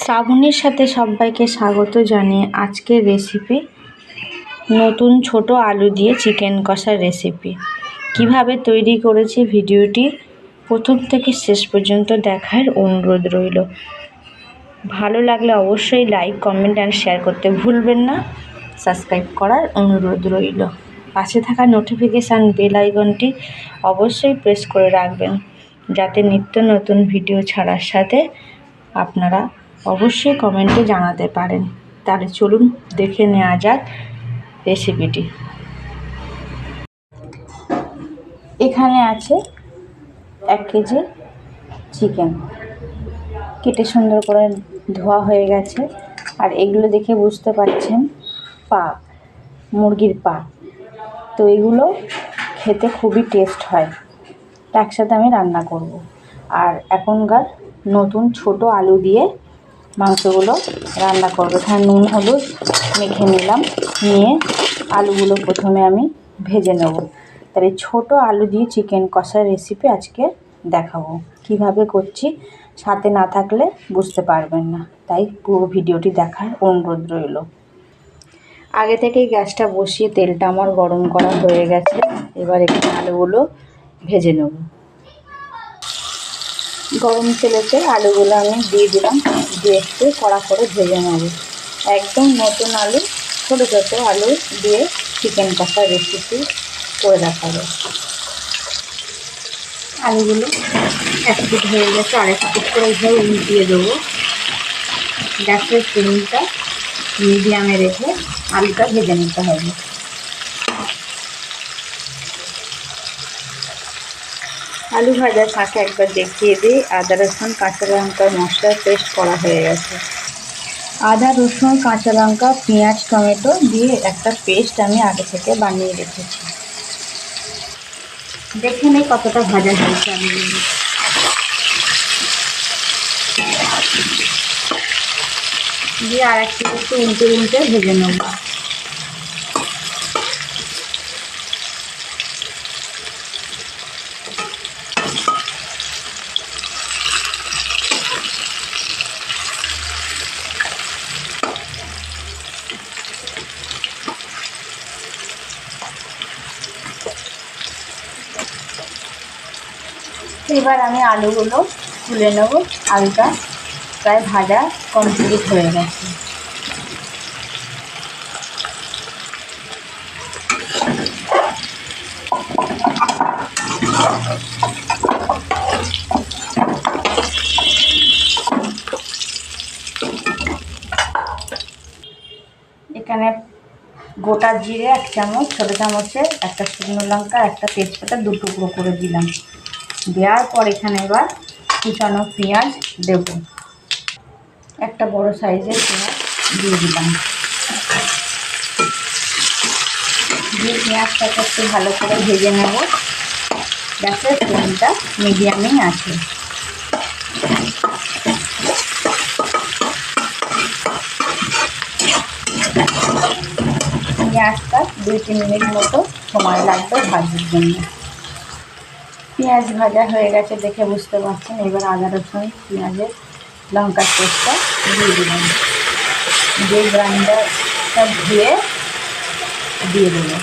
শ্রাবণীর সাথে সবাইকে স্বাগত জানিয়ে আজকের রেসিপি নতুন ছোট আলু দিয়ে চিকেন কষার রেসিপি কীভাবে তৈরি করেছি ভিডিওটি প্রথম থেকে শেষ পর্যন্ত দেখার অনুরোধ রইল। ভালো লাগলে অবশ্যই লাইক কমেন্ট অ্যান্ড শেয়ার করতে ভুলবেন না। সাবস্ক্রাইব করার অনুরোধ রইল। পাশে থাকা নোটিফিকেশান বেল আইকনটি অবশ্যই প্রেস করে রাখবেন, যাতে নিত্য নতুন ভিডিও ছাড়ার সাথে আপনারা অবশ্যই কমেন্টে জানাতে পারেন। তাহলে চলুন দেখে নেওয়া যাক রেসিপিটি এখানে আছে এক কেজি চিকেন কেটে সুন্দর করে ধোয়া হয়ে গেছে। আর এগুলো দেখে বুঝতে পারছেন পা মুরগির পা তো এগুলো খেতে খুবই টেস্ট হয়। একসাথে আমি রান্না করব। আর এখনকার নতুন ছোট আলু দিয়ে মাংসগুলো রান্না করব। এখানে নুন, হলুদ মেখে নিলাম। নিয়ে আলুগুলো প্রথমে আমি ভেজে নেব। তাহলে ছোট আলু দিয়ে চিকেন কষার রেসিপি আজকে দেখাবো। কীভাবে করছি সাথে না থাকলে বুঝতে পারবেন না। তাই পুরো ভিডিওটি দেখার অনুরোধ রইল। আগে থেকেই গ্যাসটা বসিয়ে তেলটা আমার গরম করা হয়ে গেছে। এবার এখানে আলুগুলো ভেজে নেব। গরম তেলেতে আলুগুলো আমি দিয়ে দিলাম। দিয়ে একটু কড়া করে ভেজে নেব। একদম নতুন আলু, ছোটো ছোটো আলু দিয়ে চিকেন কষা রেসিপি করে দেখাবো। আলুগুলো এক ফুট হয়ে গেছে আর এক ফুট করে এইভাবে উল্টিয়ে দেবো। গ্যাসের ফ্লেমটা মিডিয়ামে রেখে আলুটা ভেজে নিতে হবে। আলু ভাজার ফাঁকে একবার দেখিয়ে দিই। আদা, রসুন, কাঁচা লঙ্কার মশলার পেস্ট করা হয়ে গেছে। আদা, রসুন, কাঁচা লঙ্কা, পেঁয়াজ, টমেটো দিয়ে একটা পেস্ট আমি আগে থেকে বানিয়ে রেখেছি। দেখে নেই কতটা ভাজা হয়েছে আলুগুলো দিয়ে আর একটু একটু উল্টে উল্টে ভেজে নেব। এবার আমি আলুগুলো তুলে নেব আলুটা প্রায় ভাজা কমপ্লিট হয়ে গেছে। এখানে গোটা জিরে এক চামচ, ছোটো চামচের একটা শুকনো লঙ্কা, একটা তেজপাতা, দু টুকরো করে দিলাম। দেওয়ার পর এখানে এবার কুচানো পেঁয়াজ দেব। একটা বড় সাইজের পেঁয়াজ দিয়ে দিলাম। দিয়ে পেঁয়াজটাকে একটু ভালো করে ভেজে নেব। গ্যাসের ফ্লেমটা মিডিয়ামেই আছে। পেঁয়াজটা দুই তিন মিনিট মতো সময় লাগবে ভাজার জন্য। পেঁয়াজ ভাজা হয়ে গেছে দেখে বুঝতে পারছেন। এবার আদা, রসুন, পেঁয়াজের লঙ্কার পেস্টটা দিয়ে দিলাম। যে গ্রাইন্ডারটা ধুয়ে দিয়ে দেবো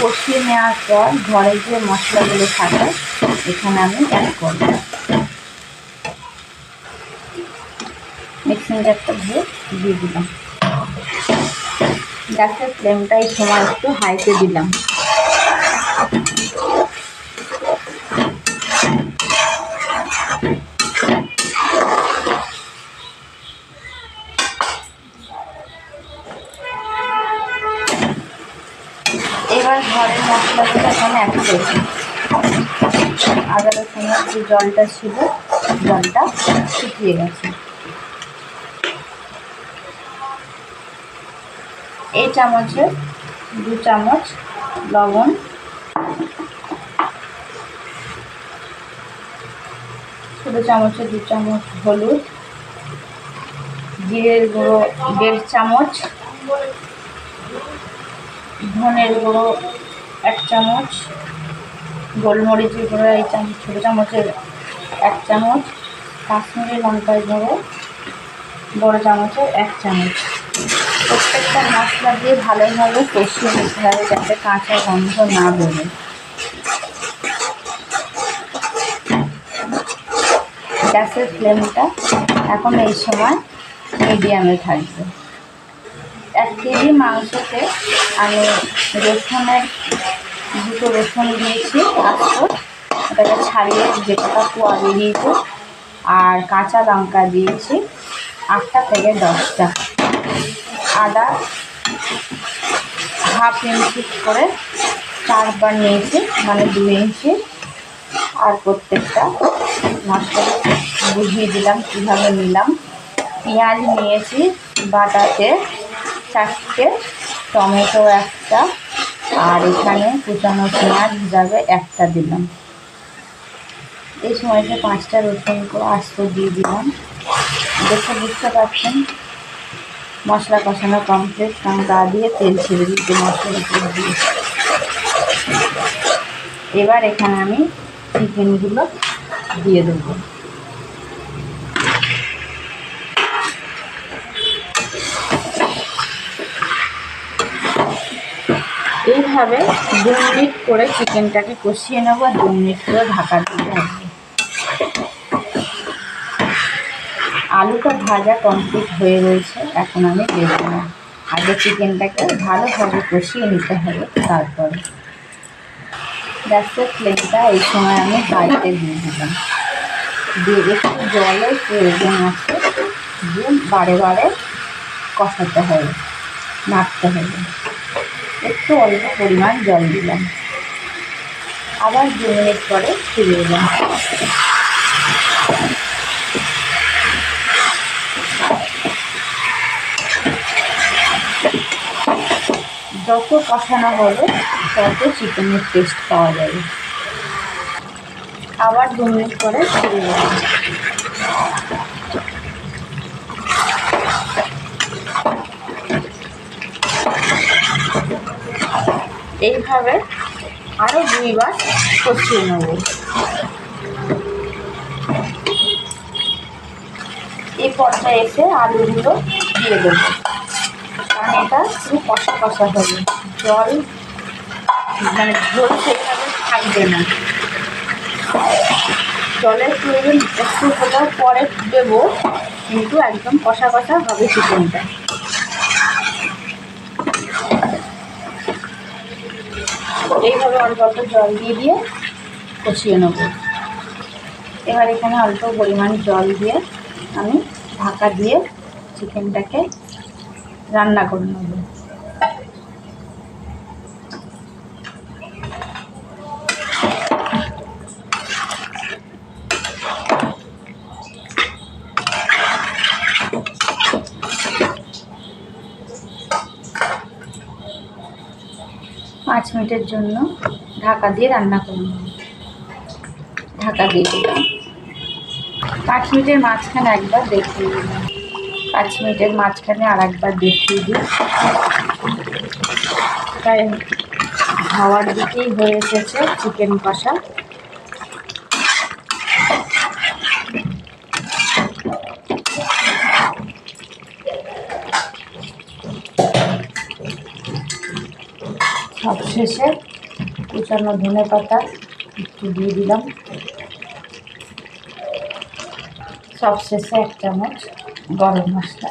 কষিয়ে নেওয়ার পর ঘরে যে মশলাগুলো থাকে, এখানে আমি অ্যাড করব। মিক্সিং জারটা ধুয়ে দিয়ে দিলাম। গ্যাসের ফ্লেমটা এই সময় একটু হাইতে দিলাম। এবার ঘরের মশলাগুলো এখানে এক করেছি আদা রসুনের যে জলটা ছিল, জলটা শুকিয়ে গেছে। এই চামচে দু চামচ লবণ। ছোটো চামচে দু চামচ হলুদ। জিরের গুঁড়ো দেড় চামচ। ধনের গুঁড়ো এক চামচ। গোলমরিচের গুঁড়ো এই চামচ ছোটো চামচের এক চামচ। কাশ্মীরি লঙ্কার গুঁড়ো বড় চামচের এক চামচ। প্রত্যেকটা মশলা দিয়ে ভালোভাবে কষিয়ে নিতে হবে যাতে কাঁচা গন্ধ না বলে গ্যাসের ফ্লেমটা এখন এই সময় মিডিয়ামে থাকবে। এক কেজি মাংসতে আমি রসুনের, দুটো রসুন দিয়েছি আস্ত ওটাকে ছাড়িয়ে যে কটা কুয়া বেরিয়েছে আর কাঁচা লঙ্কা দিয়েছি, আটটা থেকে দশটা। আদা হাফ ইঞ্চি করে চারবার নিয়েছি মানে দু ইঞ্চি। আর প্রত্যেকটা মশলা বুঝিয়ে দিলাম, কীভাবে নিলাম। পেঁয়াজ নিয়েছি, বাটাতে চারটে, টমেটো একটা, আর এখানে কুচানো পেঁয়াজ হিসাবে একটা দিলাম। এই সময়তে পাঁচটা রসুন করে আস্ত দিয়ে দিলাম। দেখে বুঝতে পারছেন? মশলা কষানো কমপ্লিট গা দিয়ে তেল ছেড়ে দিতে মশলা উপর দিয়ে এবার এখানে আমি চিকেনগুলো দিয়ে দেবো। এইভাবে দু মিনিট করে চিকেনটাকে কষিয়ে নেব আর দু মিনিট করে ঢাকা দিয়ে রাখব আলুটা ভাজা কমপ্লিট হয়ে রয়েছে, এখন আমি দেখব না আগে চিকেনটাকে ভালোভাবে কষিয়ে নিতে হবে, তারপরে। গ্যাসের ফ্লেমটা এই সময় আমি হাইতে দিয়ে দিলাম। দিয়ে একটু জলের প্রয়োজন আছে, দিয়ে বারে বারে কষাতে হবে, নাড়তে হবে। একটু অল্প পরিমাণ জল দিলাম। আবার দু মিনিট পরে ফিরে এলাম। যত কষানো হবে তত চিকেনের টেস্ট পাওয়া যাবে আবার দু মিনিট করে ফিরে এলাম এইভাবে আরও দুইবার কষিয়ে নেব। এই পর্যায়ে এসে আলুগুলো দিয়ে দেবো। এটা পুরো কষা কষা হবে। জল মানে ঝোল সেভাবে থাকবে না। জলের প্রয়োজন একটু হলেও পরে দেবো, কিন্তু একদম কষা কষা হবে চিকেনটা। এইভাবে অল্প অল্প জল দিয়ে দিয়ে কষিয়ে নেব। এবার এখানে অল্প পরিমাণ জল দিয়ে আমি ঢাকা দিয়ে চিকেনটাকে রান্না করে নেব। পাঁচ মিনিটের জন্য ঢাকা দিয়ে রান্না করে নেব। ঢাকা দিয়ে দিলাম। পাঁচ মিনিটের মাঝখানে একবার দেখিয়ে দিলাম পাঁচ মিনিটের মাঝখানে আর একবার দেখিয়ে দিই। প্রায় হাওয়ার দিকেই হয়ে এসেছে চিকেন কষা। সবশেষে কুচানো ধনে পাতা একটু দিয়ে দিলাম। সবশেষে এক চামচ। গরম মশলা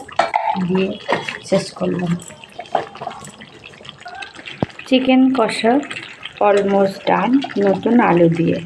দিয়ে শেষ করলাম চিকেন কষা অলমোস্ট ডান নতুন আলু দিয়ে।